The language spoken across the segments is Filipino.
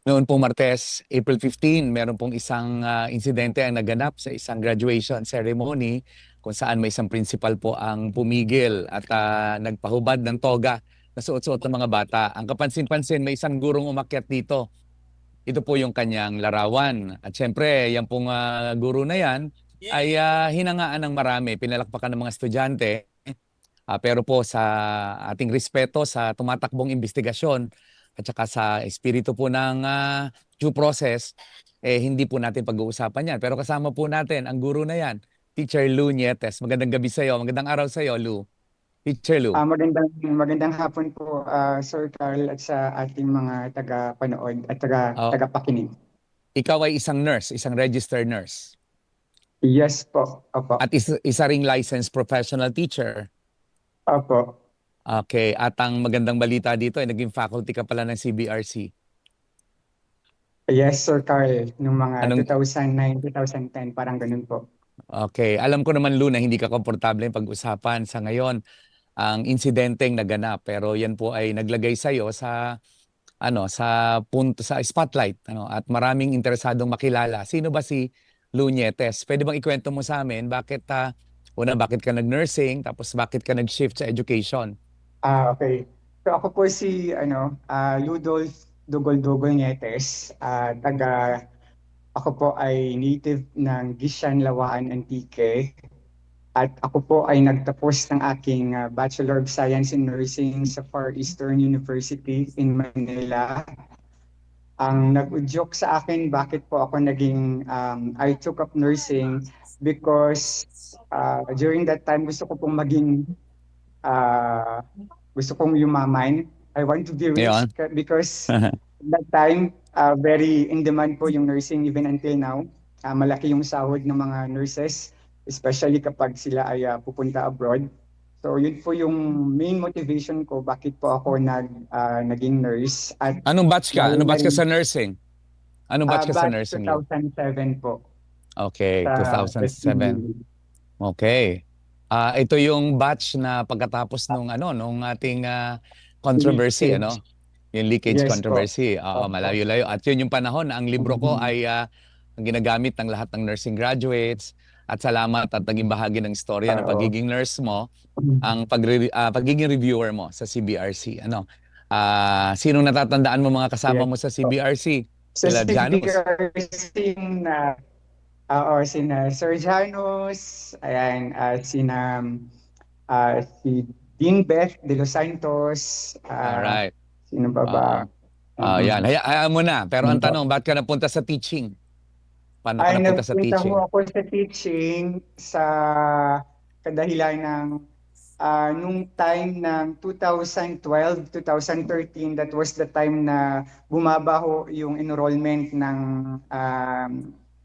Noon pong Martes, April 15, meron pong isang ah, insidente ang naganap sa isang graduation ceremony kung saan may isang principal po ang pumigil at ah, nagpahubad ng toga na suot-suot ng mga bata. Ang kapansin-pansin, may isang gurong umakyat dito. Ito po yung kanyang larawan. At syempre, yan pong ah, guro na yan ay ah, hinangaan ng marami, pinalakpakan ng mga estudyante. Ah, pero po sa ating respeto sa tumatakbong investigasyon, at saka sa espiritu po ng ah, due process, eh hindi po natin pag-uusapan yan. Pero kasama po natin ang guro na yan, Teacher Lou Nietes. Magandang gabi sa iyo. Magandang araw sa iyo, Lou. Teacher Lou. Ah, magandang magandang hapon po ah, Sir Carl at sa ating mga taga-panood at taga Oh. taga-pakinig. Ikaw ay isang nurse, isang registered nurse. Yes po. Opo. At isa, isa ring licensed professional teacher. Opo. Okay. At ang magandang balita dito ay naging faculty ka pala ng CBRC. Yes, Sir Carl, nung mga Anong- 2009, 2010, parang ganun po. Okay. Alam ko naman, Lou, na hindi ka komportable pag-usapan sa ngayon ang insidenteng naganap. Pero yan po ay naglagay sa iyo sa ano sa punto sa spotlight ano at maraming interesadong makilala sino ba si Lou Nietes pwede bang ikwento mo sa amin bakit ah, una bakit ka nag-nursing tapos bakit ka nag-shift sa education Ah, okay. So ako po si ano, ah, Ludolf Dugol-Dugol Nietes, ah, taga ako po ay native ng Gishan, Lawaan, Antique. At ako po ay nagtapos ng aking ah, Bachelor of Science in Nursing sa Far Eastern University in Manila. Ang nag-udyok sa akin bakit po ako naging um, I took up nursing because ah, during that time gusto ko pong maging ah, gusto kong yumaman. I want to be rich ka- because that time uh, very in demand po yung nursing even until now. Ah, malaki yung sahod ng mga nurses, especially kapag sila ay ah, pupunta abroad. So yun po yung main motivation ko bakit po ako nag ah, naging nurse at anong batch ka anong batch ka sa nursing anong batch ka ah, sa nursing Lou? 2007 po. okay sa 2007 okay ah ito yung batch na pagkatapos nung ano nung ating ah, controversy Leakage. ano? Yung leakage Yes controversy. Opo. malayo-layo. At yun yung panahon na ang libro ko Mhm. ay ang ginagamit ng lahat ng nursing graduates. At salamat at naging bahagi ng istorya ng pagiging nurse mo ang pagre- ah, pagiging reviewer mo sa CBRC ano? Ah sinong natatandaan mo mga kasama Yes mo sa CBRC Sila Janus. CBRC na oo, sina Sir Janus, ayan, ah, sina ah, si Dean Beth de los Santos, ah, alright sino ba ba? Ah, Mhm. yan. Haya, hayaan mo na. Pero ang Ano? tanong, bakit ka napunta sa teaching? Paano ka Ay, napunta sa teaching? ho ako sa teaching sa kadahilan ng ah, nung time ng 2012, 2013, that was the time na bumaba ho yung enrollment ng um,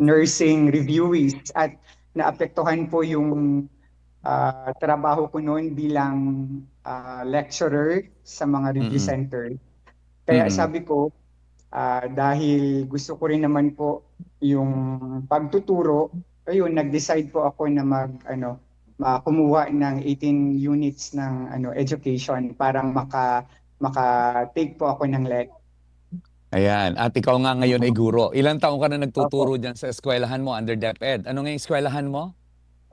nursing reviewees at naapektuhan po yung ah, trabaho ko noon bilang ah, lecturer sa mga review Mm-mm. center. Kaya Mm-mm. sabi ko, ah, dahil gusto ko rin naman po yung pagtuturo, ayun, nag-decide po ako na mag, ano, kumuha ng 18 units ng ano education para maka maka-take po ako ng LEC. Ayan. At ikaw nga ngayon ay guro. Ilang taong ka na nagtuturo dyan sa eskwelahan mo under DepEd? Ano nga yung eskwelahan mo?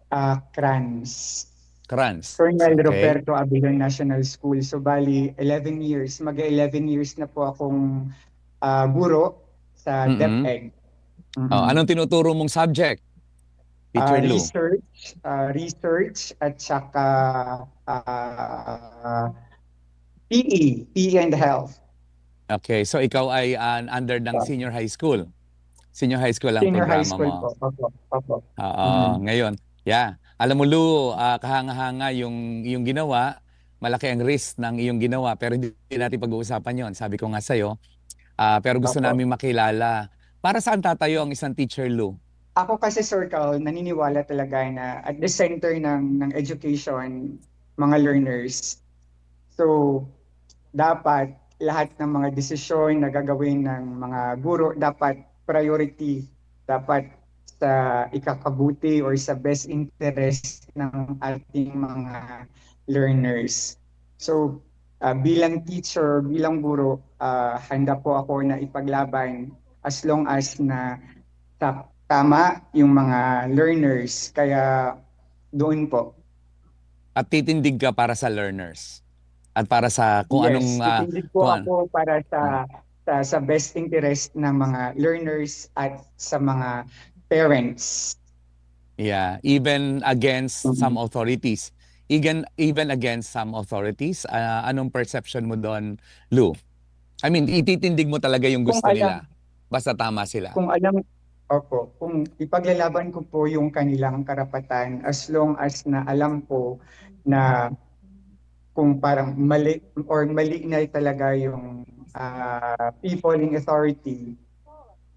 Ah, CRANS. Crans. Colonel Okay. Roberto Abilon National School. So bali 11 years, mag-11 years na po akong ah, guro sa Mm-mm. DepEd. Mhm. Oh, anong tinuturo mong subject? Teacher Ah, Lou. research, ah, research at saka ah, PE, PE and health. Okay. So ikaw ay ah, under ng Ah. senior high school. Senior high school ang Senior high programa school mo. po. Opo, opo. Oo, Mhm. ngayon. Yeah. Alam mo, Lu, ah, kahanga-hanga yung, yung ginawa. Malaki ang risk ng iyong ginawa. Pero hindi natin pag-uusapan yon. Sabi ko nga sa'yo. Ah, pero gusto Opo. namin makilala. Para saan tatayo ang isang teacher, Lu? Ako kasi Sir Carl, naniniwala talaga na at the center ng ng education, mga learners. So, dapat lahat ng mga desisyon na gagawin ng mga guro dapat priority dapat sa ikakabuti or sa best interest ng ating mga learners. So, ah, bilang teacher, bilang guro, ah, handa po ako na ipaglaban as long as na ta- tama yung mga learners. Kaya doon po. At titindig ka para sa learners. At para sa kung yes, anong ah, titindig po kung ako para sa, sa sa best interest ng mga learners at sa mga parents. yeah, even against Mhm. some authorities. Even even against some authorities, ah, anong perception mo doon, Lou? I mean, ititindig mo talaga yung Kung gusto alam- nila. Basta tama sila. Kung alam, opo, kung ipaglalaban ko po yung kanilang karapatan as long as na alam ko na kung parang mali or mali na talaga yung ah, people in authority,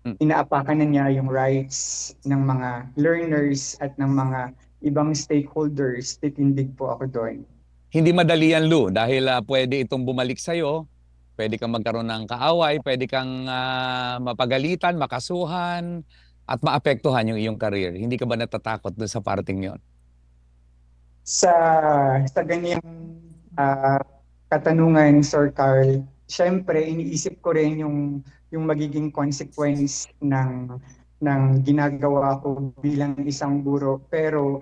Mm. inaapakan na niya yung rights ng mga learners at ng mga ibang stakeholders, titindig po ako doon. Hindi madali yan, Lou, dahil ah, pwede itong bumalik sa'yo, pwede kang magkaroon ng kaaway, pwede kang ah, mapagalitan, makasuhan, at maapektuhan yung iyong career. Hindi ka ba natatakot doon sa parting yon? Sa sa ganyang ah, katanungan, Sir Carl, syempre iniisip ko rin yung yung magiging consequence ng ng ginagawa ko bilang isang guro. Pero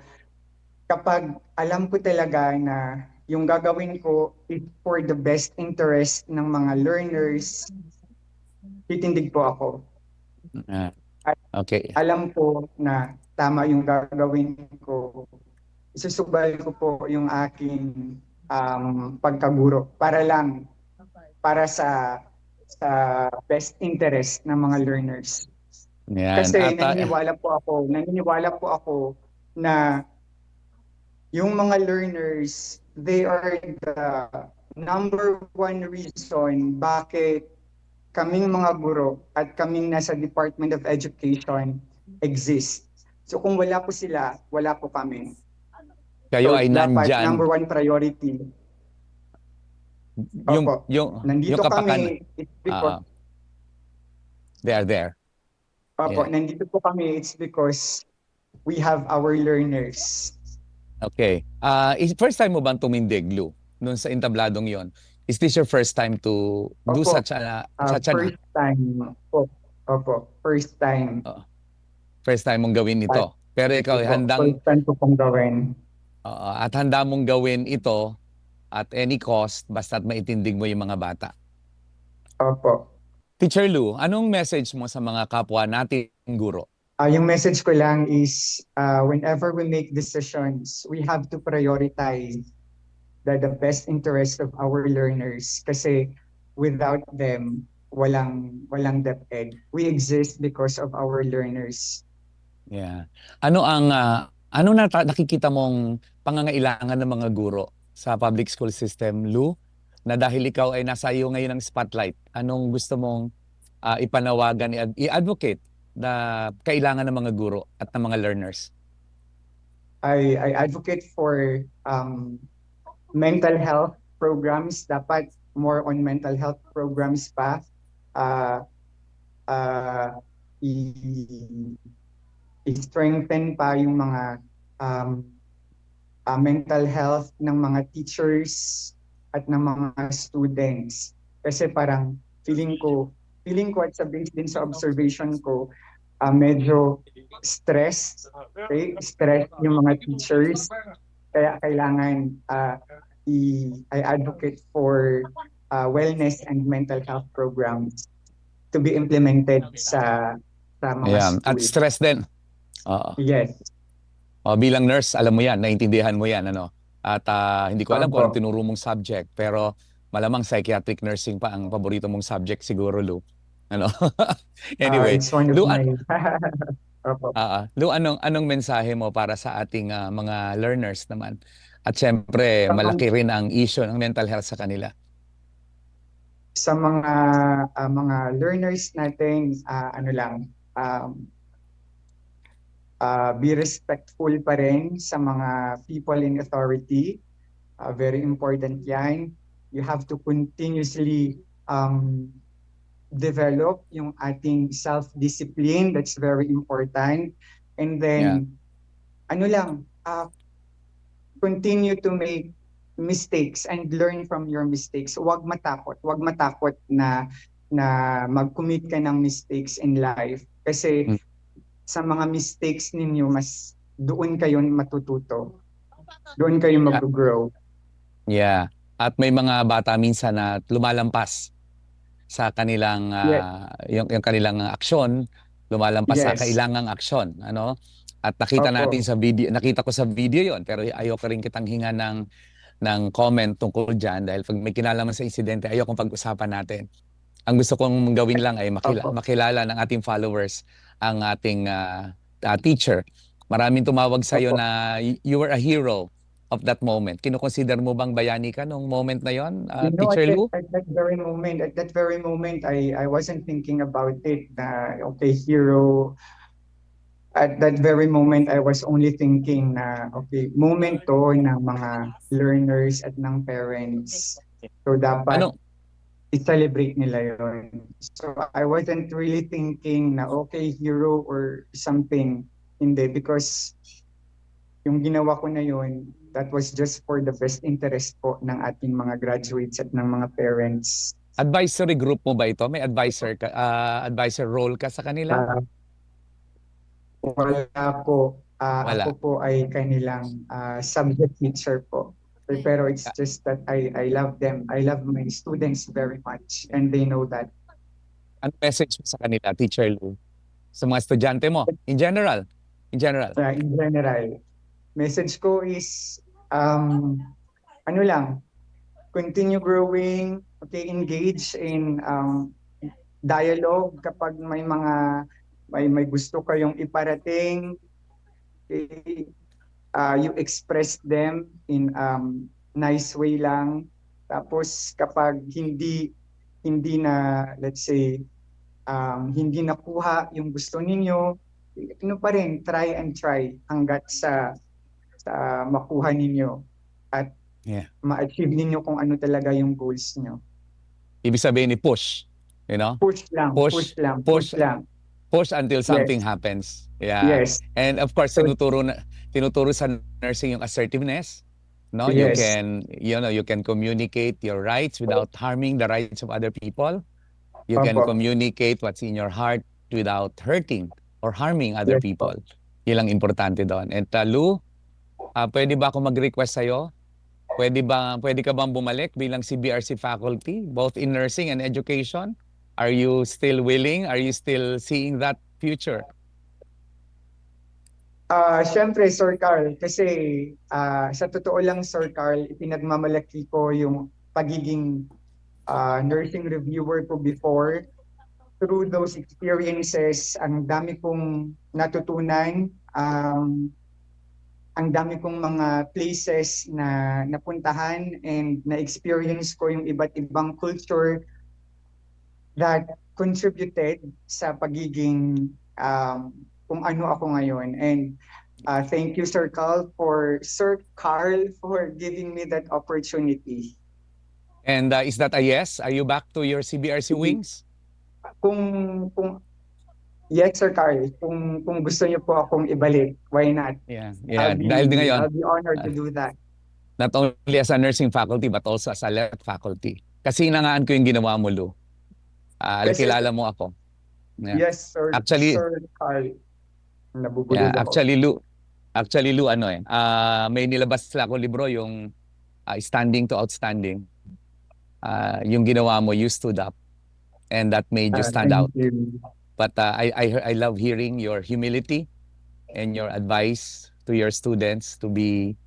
kapag alam ko talaga na yung gagawin ko is for the best interest ng mga learners, titindig po ako. Ah, okay. Alam ko na tama yung gagawin ko. Isusubal ko po yung aking um, pagkaguro para lang para sa sa best interest ng mga learners. Yan. Kasi At, ah, naniniwala po ako, naniniwala po ako na yung mga learners, they are the number one reason bakit kaming mga guro at kaming nasa Department of Education exist. So kung wala po sila, wala po kami. Kayo So, ay dapat nandyan. number one priority. Yung, Opo. yung, Nandito yung kapakan, kami, it's because, ah, they are there. Opo, yeah. nandito po kami, it's because we have our learners. Okay. Ah, is first time mo bang tumindig, Lou? Noon sa entabladong yon. Is this your first time to do Opo. such a Uh, such an first time po. Opo, first time. first time mong gawin ito? Pero ikaw Opo, handang First time ko pong gawin. Oo, at handa mong gawin ito at any cost basta't maitindig mo yung mga bata. Opo. Teacher Lou, anong message mo sa mga kapwa nating guro? Ah, yung message ko lang is uh, whenever we make decisions, we have to prioritize the, the best interest of our learners kasi without them, walang walang DepEd. We exist because of our learners. Yeah. Ano ang ah, ano na nakikita mong pangangailangan ng mga guro sa public school system, Lou? Na dahil ikaw ay nasa iyo ngayon ng spotlight, anong gusto mong ah, ipanawagan, i-advocate na kailangan ng mga guro at ng mga learners? I, I advocate for um, mental health programs. Dapat more on mental health programs pa. Uh, uh, i-strengthen pa yung mga um, uh, mental health ng mga teachers at ng mga students. Kasi parang feeling ko, feeling ko at sa base din sa observation ko, uh, medyo stress, okay? stress yung mga teachers. Kaya kailangan uh, i, I advocate for uh, wellness and mental health programs to be implemented sa sa mga Ayan. At stress din. Oo. Yes. O, bilang nurse, alam mo yan, naintindihan mo yan, ano? At ah, hindi ko alam kung anong tinuro mong subject, pero malamang psychiatric nursing pa ang paborito mong subject siguro, Lou. Ano? Anyway, it's one of Lu- my... Opo. ah, ah. Lou, anong, anong mensahe mo para sa ating ah, mga learners naman? At syempre, Um, malaki rin ang issue ng mental health sa kanila. sa mga ah, mga learners natin ah, ano lang um, ah, be respectful pa rin sa mga people in authority Ah, very important yan you have to continuously um, develop yung ating self-discipline that's very important and then ano lang ah, continue to make mistakes and learn from your mistakes. Huwag matakot. Huwag matakot na na mag-commit ka ng mistakes in life kasi Mm. Sa mga mistakes ninyo mas doon kayo matututo. Doon kayo mag-grow. Yeah. At may mga bata minsan na lumalampas sa kanilang ah, yung, yung kanilang aksyon, lumalampas sa Yes. kailangang aksyon, ano? At nakita Opo. natin sa video, nakita ko sa video 'yon, pero ayoko rin kitang hinga ng ng comment tungkol diyan dahil pag may kinalaman sa insidente, ayokong pag-usapan natin. Ang gusto kong gawin lang ay makila- Opo. makilala ng ating followers ang ating ah, ah, teacher. Maraming tumawag sa iyo na you were a hero of that moment. Kino-consider mo bang bayani ka nung moment na 'yon, ah, You know, Teacher at Lou? at that very moment, at that very moment, I, I wasn't thinking about it na, okay, hero. At that very moment, I was only thinking na, okay, moment to ng mga learners at ng parents. So, dapat Ano? I-celebrate nila yon. So, I wasn't really thinking na, okay, hero or something. Hindi, because yung ginawa ko na yun, that was just for the best interest po ng ating mga graduates at ng mga parents. Advisory group mo ba ito? May advisor ka, ah, advisor role ka sa kanila? Ah, wala po. Ah, Wala. Ako po ay kanilang ah, subject teacher po. Pero it's just that I I love them. I love my students very much and they know that. Ano message mo sa kanila, Teacher Lou? Sa mga estudyante mo, in general? In general? Uh, in general, message ko is um ano lang, continue growing, okay, engage in um dialogue kapag may mga may may gusto kayong iparating, okay, uh, you express them in um nice way lang. Tapos kapag hindi hindi na let's say um, hindi nakuha yung gusto ninyo, ano pa rin, try and try hanggat sa sa makuha ninyo at Yeah. ma-achieve ninyo kung ano talaga yung goals nyo. Ibig sabihin ni push, you know? Push lang, Push, push, lang, push. push, lang. Push until something happens. Yeah. Yes, And of course, tinuturo na, tinuturo sa nursing yung assertiveness. No, you Yes. can you know, you can communicate your rights without harming the rights of other people. You can communicate what's in your heart without hurting or harming other Yes people. Yun ang importante doon. And uh, Lou, ah, pwede ba ako mag-request sa'yo? Pwede ba pwede ka bang bumalik bilang CBRC faculty both in nursing and education? Are you still willing? Are you still seeing that future? Ah, syempre, Sir Carl, kasi ah, sa totoo lang, Sir Carl, pinagmamalaki ko yung pagiging ah, nursing reviewer ko before. Through those experiences, ang dami kong natutunan, um, ang dami kong mga places na napuntahan and na-experience ko yung iba't ibang culture that contributed sa pagiging um, kung ano ako ngayon. And uh, thank you, Sir Carl, for Sir Carl for giving me that opportunity. And uh, is that a yes? Are you back to your CBRC Mhm. wings? Kung kung Yes, Sir Carl. Kung kung gusto niyo po akong ibalik, why not? Yeah, yeah. I'll be, Dahil din ngayon, I'll be honored to do that. not only as a nursing faculty but also as a left faculty. Kasi nangaan ko yung ginawa mo, Lou. Ah, Kasi- kilala mo ako. Yeah. Yes, Sir. Actually- Sir Carl. Nabubulol Yeah, ako. actually, Lou, actually, Lou, ano eh, ah, may nilabas sila ako libro, yung ah, Standing to Outstanding. Ah, yung ginawa mo, you stood up. And that made you stand thank out. you. But uh, I, I I love hearing your humility and your advice to your students to be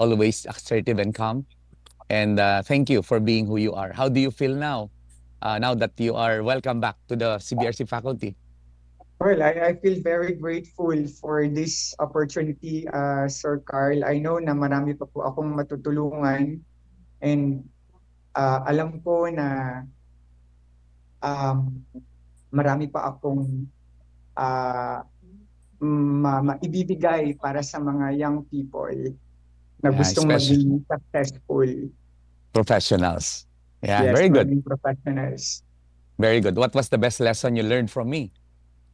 always assertive and calm. And uh, thank you for being who you are. How do you feel now? Uh, now that you are welcome back to the CBRC faculty. Well, I, I feel very grateful for this opportunity, uh, Sir Carl. I know na marami pa po akong matutulungan and uh, alam ko na um, marami pa akong uh, ma- maibibigay para sa mga young people na Yeah, gustong maging successful. Professionals. Yeah, Yes, very good. professionals. Very good. What was the best lesson you learned from me?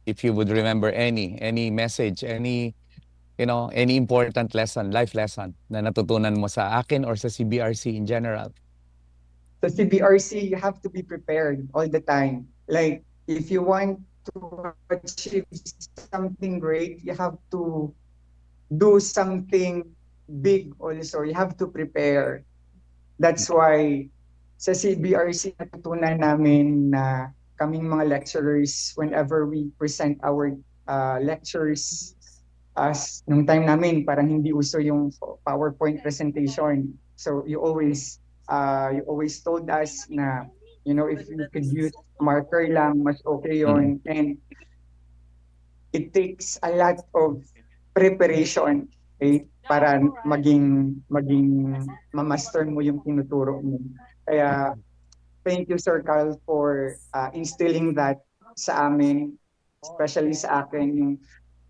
If you would remember any, any message, any you know, any important lesson, life lesson na natutunan mo sa akin or sa CBRC in general? So CBRC, you have to be prepared all the time. Like, if you want to achieve something great, you have to do something big also. You have to prepare. That's why sa CBRC natutunan namin na kaming mga lecturers, whenever we present our uh, lectures, as nung time namin, parang hindi uso yung PowerPoint presentation. So you always uh, you always told us na, you know, if you could use marker lang, mas okay yon And it takes a lot of preparation okay, para maging maging mamaster mo yung tinuturo mo. Kaya thank you Sir Carl for uh, instilling that sa amin, especially sa akin yung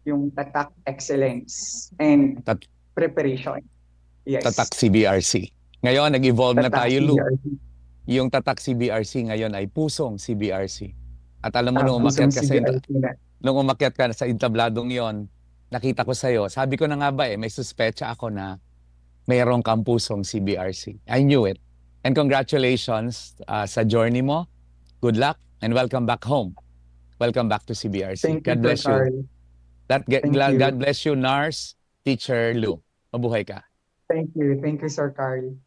yung tatak excellence and Tat- preparation. Yes. Tatak CBRC. Ngayon, nag-evolve na tayo, Lu. Yung Tatak CBRC ngayon ay Pusong CBRC. At alam mo, Ah, nung umakyat ka sa, nung umakyat ka sa intabladong yon, nakita ko sa'yo, sabi ko na nga ba eh, may suspecha ako na mayroong kang pusong CBRC. I knew it. And congratulations uh, sa journey mo. Good luck and welcome back home. Welcome back to CBRC. Thank you, God Sir bless you. That, Thank God, you. God bless you, Nars, Teacher Lou. Mabuhay ka. Thank you. Thank you, Sir Carl.